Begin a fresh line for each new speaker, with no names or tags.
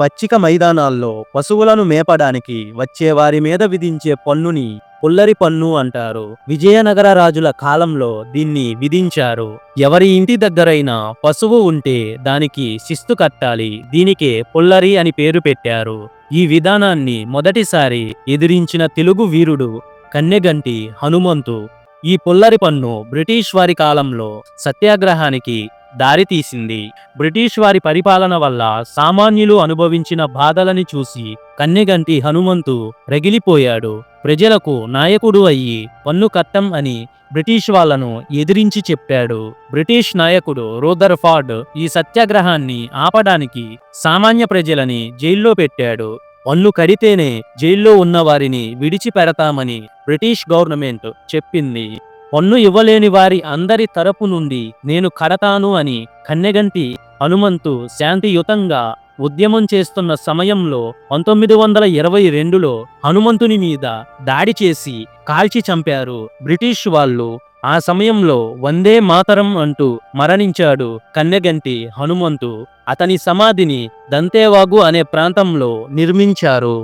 పచ్చిక మైదానాల్లో పశువులను మేపడానికి వచ్చే వారి మీద విధించే పన్నుని పుల్లరి పన్ను అంటారు. విజయనగర రాజుల కాలంలో దీన్ని విధించారు. ఎవరి ఇంటి దగ్గరైనా పశువు ఉంటే దానికి శిస్తు కట్టాలి దీనికే పుల్లరి అని పేరు పెట్టారు. ఈ విధానాన్ని మొదటిసారి ఎదిరించిన తెలుగు వీరుడు కన్నెగంటి హనుమంతు. ఈ పుల్లరి పన్ను బ్రిటిష్ వారి కాలంలో సత్యాగ్రహానికి దారితీసింది బ్రిటిష్ వారి పరిపాలన వల్ల సామాన్యులు అనుభవించిన బాధలని చూసి కన్నెగంటి హనుమంతు రగిలిపోయాడు. ప్రజలకు నాయకుడు అయ్యి పన్ను కట్టం అని బ్రిటిష్ వాళ్ళను ఎదిరించి చెప్పాడు. బ్రిటిష్ నాయకుడు రూదర్ఫార్డ్ ఈ సత్యాగ్రహాన్ని ఆపడానికి సామాన్య ప్రజలని జైల్లో పెట్టాడు. పన్ను కడితేనే జైల్లో ఉన్న వారిని విడిచిపెడతామని బ్రిటిష్ గవర్నమెంట్ చెప్పింది. పన్ను ఇవ్వలేని వారి అందరి తరపు నుండి నేను కడతాను అని కన్నెగంటి హనుమంతు శాంతియుతంగా ఉద్యమం చేస్తున్న సమయంలో పంతొమ్మిది వందల ఇరవై రెండులో హనుమంతుని మీద దాడి చేసి కాల్చి చంపారు బ్రిటిష్ వాళ్ళు. ఆ సమయంలో వందే మాతరం అంటూ మరణించాడు కన్నెగంటి హనుమంతు. అతని సమాధిని దంతేవాగు అనే ప్రాంతంలో నిర్మించారు.